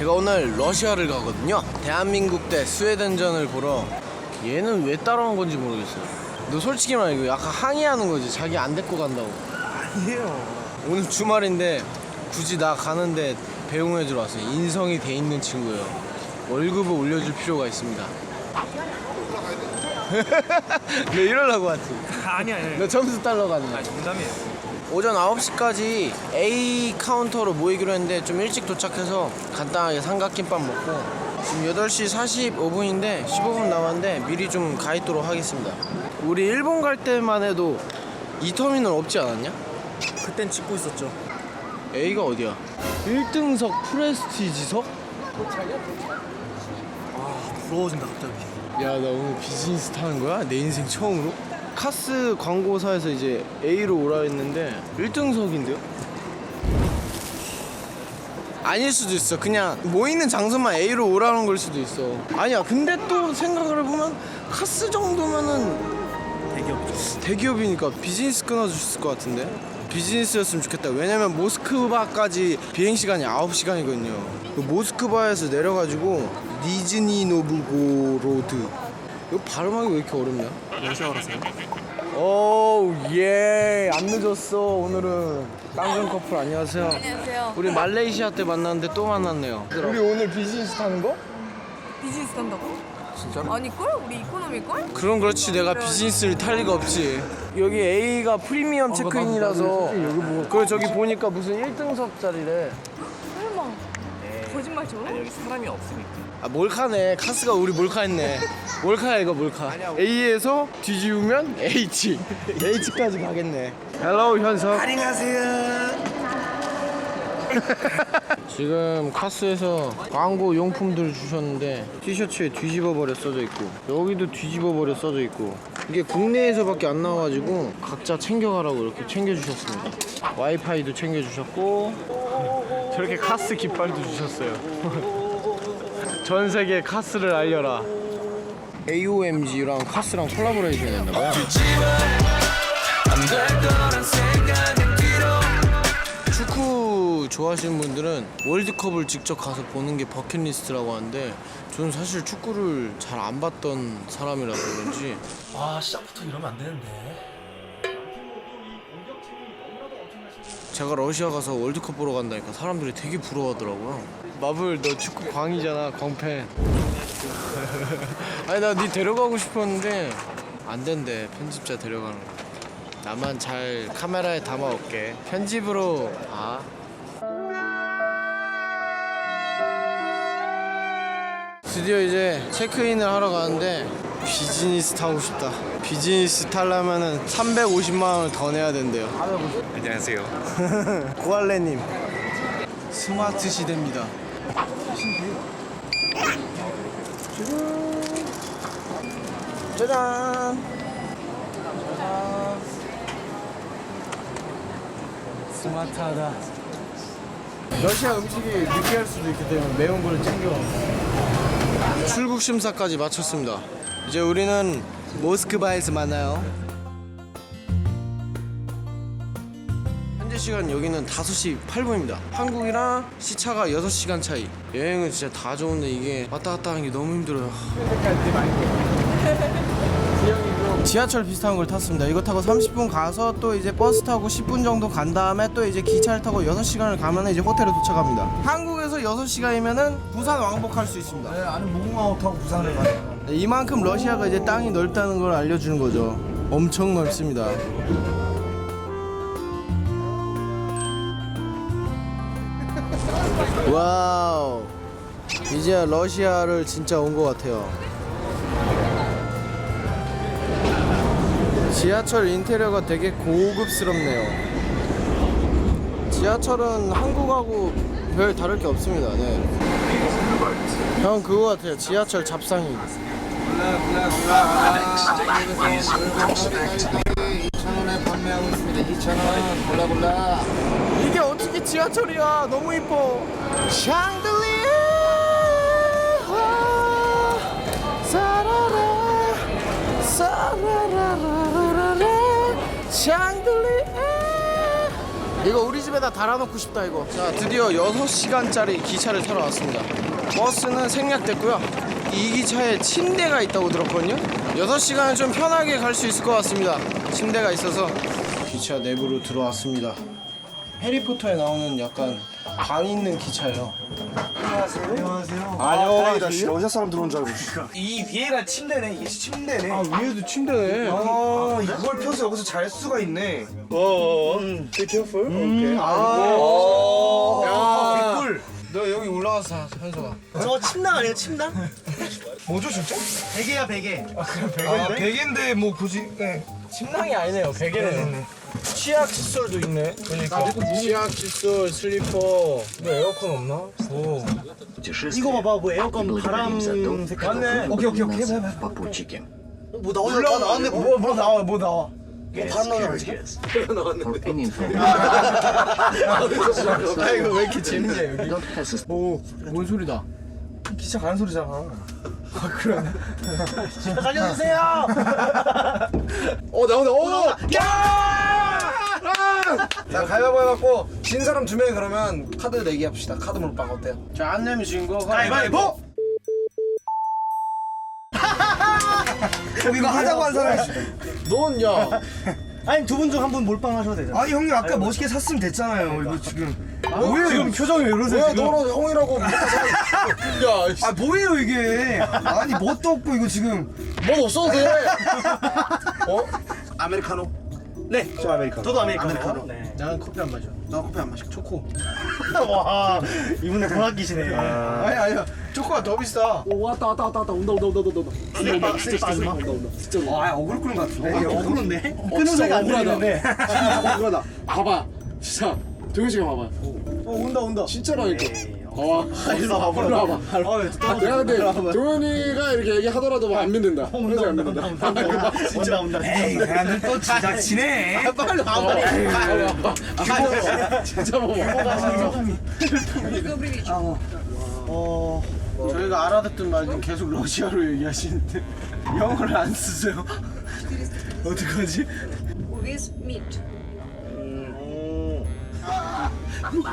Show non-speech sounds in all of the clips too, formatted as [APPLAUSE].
제가 오늘 러시아를 가거든요. 대한민국 대 스웨덴전을 보러. 얘는 왜 따라온 건지 모르겠어요. 너 솔직히 말해 이거 약간 항의하는 거지. 자기 안 데리고 간다고. 아니에요. 오늘 주말인데 굳이 나 가는데 배웅해 주러 왔어요. 인성이 돼 있는 친구예요. 월급을 올려줄 필요가 있습니다. [LAUGHS] 너 이러려고 왔지? 아니 아니. 너 점수 달라고 왔네 아 농담이에요. 오전 9시까지 A 카운터로 모이기로 했는데 좀 일찍 도착해서 간단하게 삼각김밥 먹고 지금 8시 45분인데 15분 남았는데 미리 좀 가 있도록 하겠습니다 우리 일본 갈 때만 해도 이 터미널 없지 않았냐? 그땐 찍고 있었죠. A가 어디야? 1등석 프레스티지석? 아 부러워진다 갑자기. 야 나 오늘 비즈니스 타는 거야? 내 인생 처음으로? 카스 광고사에서 이제 A로 오라 했는데 1등석인데요? 아닐 수도 있어 그냥 모이는 장소만 A로 오라는 걸 수도 있어 아니야 근데 또 생각을 해보면 카스 정도면은. 대기업이니까 비즈니스 끊어줬을 것 같은데 비즈니스였으면 좋겠다 왜냐면 모스크바까지 비행 시간이 9시간이거든요 그 모스크바에서 내려가지고 니즈니 노부고 로드 이거 발음하기 왜 이렇게 어렵냐? 러시아어 하세요? 오우 예 안 늦었어 오늘은 깡전 커플 안녕하세요 안녕하세요. 우리 말레이시아 때 만났는데 또 만났네요 우리 오늘 비즈니스 타는 거? 비즈니스 간다고? 진짜로? 아닐걸? 우리 이코노미걸? 그럼 그렇지 내가 비즈니스를 탈 리가 없지 여기 A가 프리미엄 체크인이라서 그리고 저기 보니까 무슨 1등석짜리래 설마. 거짓말 쳐? 아니 여기 사람이 없으니까. 아 몰카네 카스가 우리 몰카했네 몰카야 이거 몰카 A에서 뒤지우면 H H까지 가겠네 헬로 현석 안녕하세요. [LAUGHS] 지금 카스에서 광고 용품들을 주셨는데 티셔츠에 뒤집어 버려 써져 있고 여기도 뒤집어 버려 써져 있고 이게 국내에서밖에 안 나와가지고 각자 챙겨가라고 이렇게 챙겨주셨습니다. 와이파이도 챙겨주셨고 저렇게 카스 깃발도 주셨어요. [LAUGHS] 전 세계 카스를 알려라. AOMG랑 카스랑 콜라보레이션 했나봐요 좋아하시는 분들은 월드컵을 직접 가서 보는 게 버킷리스트라고 하는데 저는 사실 축구를 잘 안 봤던 사람이라서 그런지 아 시작부터 이러면 안 되는데. 제가 러시아 가서 월드컵 보러 간다니까 사람들이 되게 부러워하더라고요. 마블 너 축구 광이잖아 광팬. 아니 나니 데려가고 싶었는데 안 된대 편집자 데려가는 거. 나만 잘 카메라에 담아올게. 편집으로 아 드디어 이제 체크인을 하러 가는데 비즈니스 타고 싶다. 비즈니스 타려면은 350만 원을 더 내야 된대요. 안녕하세요. [LAUGHS] 고할래님. 스마트 시대입니다. 짜잔. 짜잔 스마트하다. 러시아 음식이 느끼할 수도 있기 때문에 매운 거를 챙겨 출국 심사까지 마쳤습니다 이제 우리는 모스크바에서 만나요 현재 시간 여기는 5시 8분입니다. 한국이랑 시차가 6시간 차이. 여행은 진짜 다 좋은데 이게 왔다 갔다 하는 게 너무 힘들어요. [LAUGHS] 지하철 비슷한 걸 탔습니다. 이거 타고 30분 가서 또 이제 버스 타고 10분 정도 간 다음에 또 이제 기차를 타고 6시간을 가면 이제 호텔에 도착합니다. 한국 에서 6시간이면은 부산 왕복할 수 있습니다. 네, 아는 무궁화호 타고 부산을 가요. 네, 이만큼 러시아가 이제 땅이 넓다는 걸 알려주는 거죠. 엄청 넓습니다. 와우. 이제 러시아를 진짜 온 것 같아요. 지하철 인테리어가 되게 고급스럽네요. 지하철은 한국하고 별 다를 게 없습니다. 네. 형 그거 같아요. 지하철 잡상이. 2,000원에 판매하고 있습니다. 2,000원 골라 골라. 이게 어떻게 지하철이야? 너무 이뻐. 샹들리에 사라라 사라라라라라 샹들리에 이거 우리 집에다 달아놓고 싶다 이거. 자 드디어 6시간짜리 기차를 타러 왔습니다. 버스는 생략됐고요. 이 기차에 침대가 있다고 들었거든요. 6시간은 좀 편하게 갈 수 있을 것 같습니다. 침대가 있어서. 기차 내부로 들어왔습니다. 해리포터에 나오는 약간 방 있는 기차예요 안녕하세요. 안녕하세요. 나 진짜 여자 사람 들어온 줄 알고. 이 위에가 침대네. 이게 침대네. 아 위에도 침대네 아, 이걸 펴서 여기서 잘 수가 있네. 어 Be careful 오케이 아, 야. 꿀. 너 여기 자 현석아 저거 침낭 아니에요, 침낭? 뭐죠, 진짜? 베개야, 베개. 아, 베개인데? 아, 베개인데 뭐 굳이, 네. 침낭이 아니네요 베개네요 치약 칫솔도 있네 그러니까 치약 칫솔 슬리퍼 뭐 에어컨 없나? 오 이거 봐봐, 뭐 에어컨 바람 색깔. 맞네. 오케이, 오케이, 오케이. 해봐, 해봐. попутчики. 뭐 나오냐? 다 나왔네. 뭐, 뭐 나와, 뭐 나와. 뭐 바람 나오냐, 지금? For any information, 아 이거 왜 이렇게 재밌냐 여기 not has a 오뭔 소리다 기차 가는 소리잖아. 아, 그러네. 살려주세요! [LAUGHS] 어 나온다 오 자, 가위바위보 해갖고, 진 사람 두 명이 그러면 카드 내기 합시다. 카드 몰빵 어때요? 자 안 내면 진거 가위바위보! 이거 하자고 한 사람이 있어. 넌야 아니 두 분 중 한 분 몰빵 하셔도 되죠. 아니 형님 아까 멋있게 샀으면 됐잖아요 이거 지금 뭐예요 지금 표정이 이러세요. 왜 지금. 너는 형이라고 야아 뭐예요 이게? 아니 뭣도 없고 이거 지금. 뭐 없어도 돼. 어? 아메리카노? 네, 저 아메리카노. 저도 아메리카노. 아메리카노. 네. 나는 커피 안 마셔. 나 커피 안 마셔. 초코. [LAUGHS] 와, 이분은 돈 아끼시네. 아니 아니야 초코가 더 비싸. 오, 왔다 왔다 왔다 왔다. 온다 온다 온다 온다 온다. 진짜 진짜 진짜 온다 온다. 진짜 아 억울 끄는 것 같은데? 어, 억울한데? 끄는 소리가 안 들리는데. 억울하다. 봐봐. 진짜 동현 씨가 봐봐. 어, 온다 온다. 진짜라니까 봐봐 일로 와봐. 일로 와봐. 아, 내가 근데 동현이가 이렇게 얘기하더라도 뭐안 믿는다. 현석이 안 믿는다. 온다 [LAUGHS] 온다. 에이 걔네들 또 제작치네. 빨리 와봐. 빨리 와봐. 아, 진짜. 봐봐 어, 저희가 알아듣던 말중 계속 러시아로 얘기하시는데 [LAUGHS] 영어를 안 쓰세요? [LAUGHS] 어떡하지? with meat.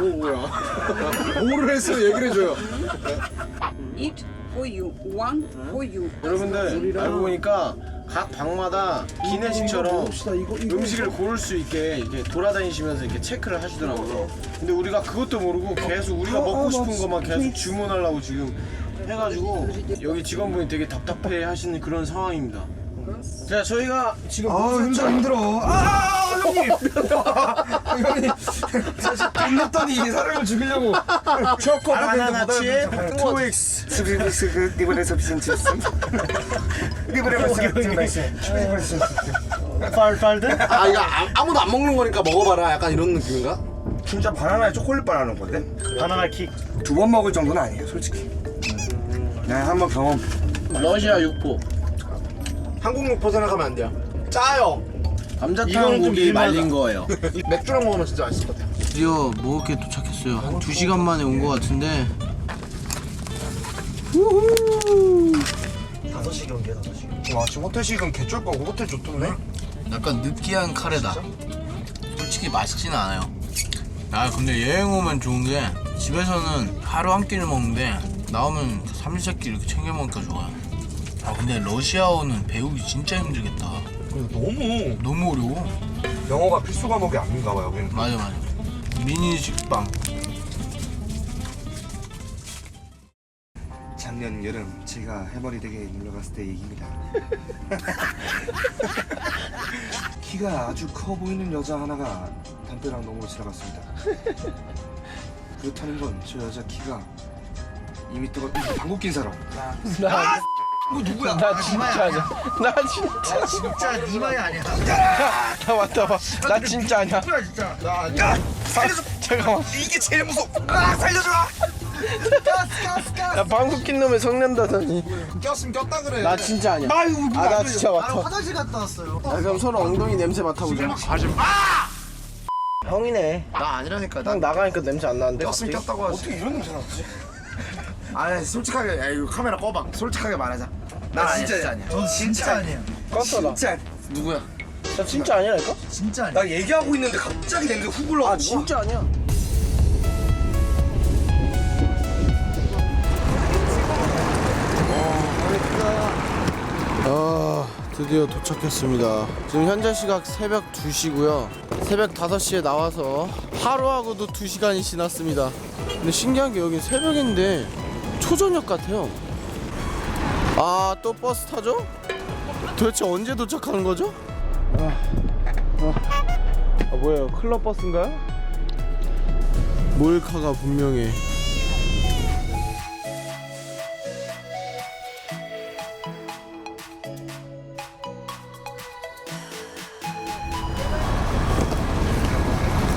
오 뭐야. 뭐를 했어 얘기를 해줘요. Eat for you. One for you. 여러분들 알고 보니까 각 방마다 기내식처럼 음식을 고를 수 있게 이렇게 돌아다니시면서 이렇게 체크를 하시더라고요. 근데 우리가 그것도 모르고 계속 우리가 먹고 싶은 것만 계속 주문하려고 지금 해가지고 여기 직원분이 되게 답답해 하시는 그런 상황입니다. 자 저희가 지금 아 힘들어 힘들어. 아 형님 형님 사실 돈 냈더니 사람을 죽이려고. 초코 바나나치의 트윅스 스비스 그 리브레서 비센치스 리브레서 비센치스 팔팔드? 아 이거 아, 아무도 안 먹는 거니까 먹어봐라. 약간 이런 느낌인가? 진짜 바나나에 초콜릿 바나는 건데? 바나나 킥. 두 번 먹을 정도는 아니에요 솔직히. 네 한번 경험. 러시아 육포. 한국 육포 생각하면 안 돼요. 짜요 감자탕 이거는 좀 고기. 말린 거예요. 맥주랑 먹으면 진짜 맛있을 것 같아요 드디어 먹을 게 도착했어요. 한 2시간 만에 온 것 같은데 5시 경기야, 5시. 와 지금 호텔식은 개쩔 거고 호텔 좋던데 약간 느끼한 카레다. 솔직히 맛있지는 않아요. 아 근데 여행 오면 좋은 게 집에서는 하루 한 끼를 먹는데 나오면 삼시세끼 이렇게 챙겨 먹으니까 좋아요. 아 근데 러시아어는 배우기 진짜 힘들겠다. 너무 너무 어려워. 영어가 필수 과목이 아닌가 봐 여기는 맞아 맞아. 미니 식빵. 작년 여름 제가 해머리 댁에 놀러 갔을 때 얘기입니다. [LAUGHS] 키가 아주 커 보이는 여자 하나가 담벼락 너머로 지나갔습니다. 그렇다는 건 저 여자 키가 2m가 방귀 낀 사람. 나, 뭐 누구야? 나 진짜 아니야. 나 진짜. 진짜 니마야 아니야. 나 맞다 봐. 나 진짜 아니야. 누구야 진짜? 나 아니야. 야 살려줘. 잠깐만. 이게 제일 무서워. 아 살려줘. 나 방귀 낀 놈에 성낸다더니. 꼈으면 꼈다 그래. 나 진짜 아니야. 아이고 아나 진짜 맡아. 화장실 갔다 왔어요. 아, 그럼 서로 엉덩이 냄새 맡아보자. 형이네. 나 아니라니까 형 나가니까 냄새 안 나는데. 꼈으면 갑자기? 꼈다고 하지. 어떻게 이런 냄새 나지? 아니 솔직하게 야 이거 카메라 꺼봐. 솔직하게 말하자. 나 아니야 진짜 아니야. 저 진짜 아니야. 껐어 나. 진짜 누구야? 나 진짜 아니라니까? 진짜 아니야. 나 얘기하고 있는데 갑자기 냄새 훅 올라와 아 진짜 아니야. 아 드디어 도착했습니다. 지금 현재 시각 새벽 2시고요. 새벽 5시에 나와서 하루하고도 2시간이 지났습니다. 근데 신기한 게 여긴 새벽인데 초저녁 같아요 아 또 버스 타죠? 도대체 언제 도착하는 거죠? 아, 아. 아 뭐예요 클럽 버스인가요? 몰카가 분명해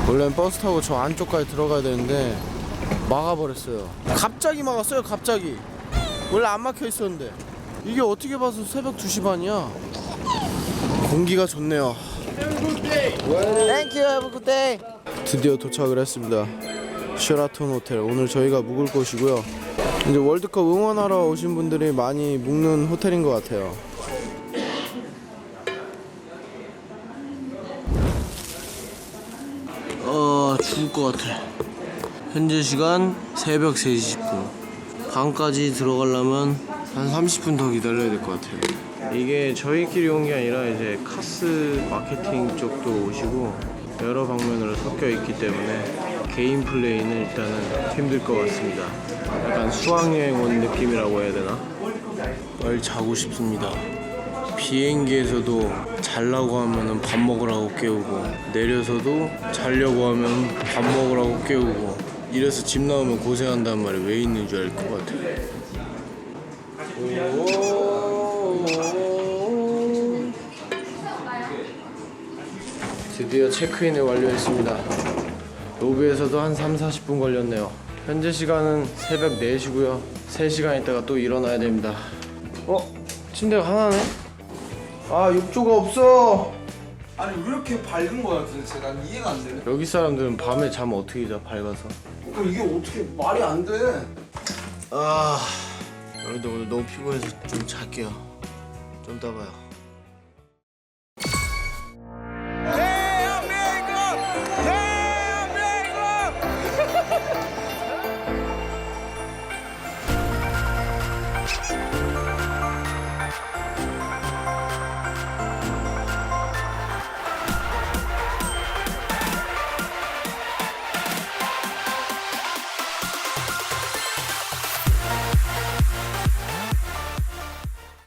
원래는 버스 타고 저 안쪽까지 들어가야 되는데 막아버렸어요 갑자기 막았어요 갑자기 원래 안 막혀 있었는데 이게 어떻게 봐서 새벽 2시 반이야 공기가 좋네요 you, have a good day. 드디어 도착을 했습니다. 쉐라톤 호텔. 오늘 저희가 묵을 곳이고요. 이제 월드컵 응원하러 오신 분들이 많이 묵는 호텔인 것 같아요. 어, 죽을 것 같아. 현재 시간 새벽 3시 10분. 방까지 들어가려면 한 30분 더 기다려야 될 것 같아요. 이게 저희끼리 온 게 아니라 이제 카스 마케팅 쪽도 오시고 여러 방면으로 섞여 있기 때문에 개인 플레이는 일단은 힘들 것 같습니다. 약간 수학여행 온 느낌이라고 해야 되나? 빨리 자고 싶습니다. 비행기에서도 잘라고 하면은 밥 먹으라고 깨우고 내려서도 자려고 하면 밥 먹으라고 깨우고 이래서 집 나오면 고생한단 말이 왜 있는 줄 알 것 같아. 드디어 체크인을 완료했습니다. 로비에서도 한 3, 40분 걸렸네요. 현재 시간은 새벽 4시고요. 3시간 있다가 또 일어나야 됩니다. 어? 침대가 하나네? 아 욕조가 없어. 아니 왜 이렇게 밝은 거야 도대체 난 이해가 안 되네 여기 사람들은 밤에 잠 어떻게 자 밝아서? 어, 이게 어떻게 말이 안돼 아 여기도 오늘 너무 피곤해서 좀 잘게요. 좀 따봐요.